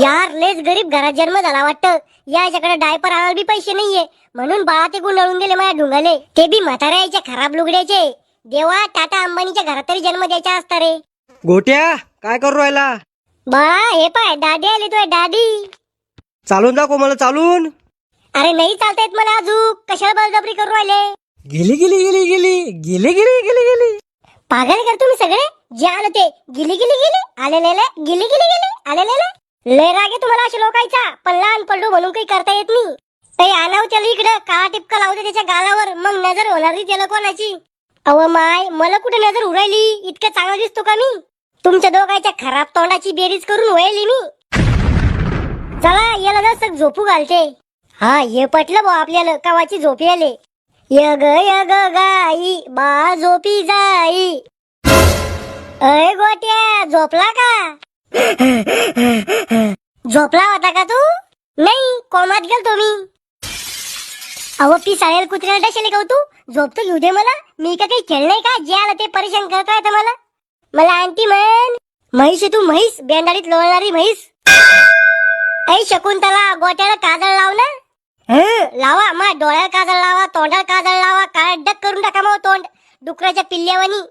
यार लेच गरीब घरात जन्म झाला वाटतं. याच्याकडे डायपर आणायला बी पैसे नाहीये. म्हणून बाळा ते गुंडाळून दिले माझ्या ढुंगाले. ते बी म्हाताऱ्याच्या खराब लुगड्याचे. देवा टाटा अंबानीच्या घरात तरी जन्म द्यायचा असता रे. गोट्या काय करू राहिला? बाळा हे पाय दादी आली तुझ्या दादी. चालून दाखव मला चालून. अरे नाही चालता येत मला अजून. कशाला बळजबरी करू राहिले? गेली गेली गेली गेली. गेली गेली गेली गेली. पागल कर तुम्ही सगळे? जे आलं ते. गिली गिली गिली. आलेले गिली गिली गिली. आलेले लय रागे तुम्हाला अशा लोकायचा पण लहान पल्लू म्हणून काही करता येत नाही. काही आणाव त्याला इकडं काळा टिपका लावते त्याच्या गालावर. मग नजर होणार नाही त्याला कोणाची? अव माय मला कुठे नजर उरायली? इतकं चांगला दिसतो का मी? तुमच्या दोघांच्या खराब तोंडाची बेरीज करून वळली मी. चला याला जास्त झोपू घालते. हा हे पटलं भाऊ आपल्याला कवाची झोप याले यग यग गाई बा झोपी जाई. अय गोट्या झोपला का? झोपला होता का तू? नाही कोमात गेल तुम्ही अहो पी साळेल कुत्र्याला डशेले का हो तू? झोपतो घेऊ दे मला. मी का काही नाही का? जे आलं ते परेशान करत येतं मला. मला आणती म्हण म्हैस आहे तू म्हैस. बेंडाळीत लोळणारी म्हैस. ऐ शकुंतला गोट्याला काजळ लाव ना. हं, लावा मा डोळ्याला काजळ लावा तोंडाला काजळ लावा काळ डक करून टाका मग तोंड. डुकराच्या पिल्ल्यावानी.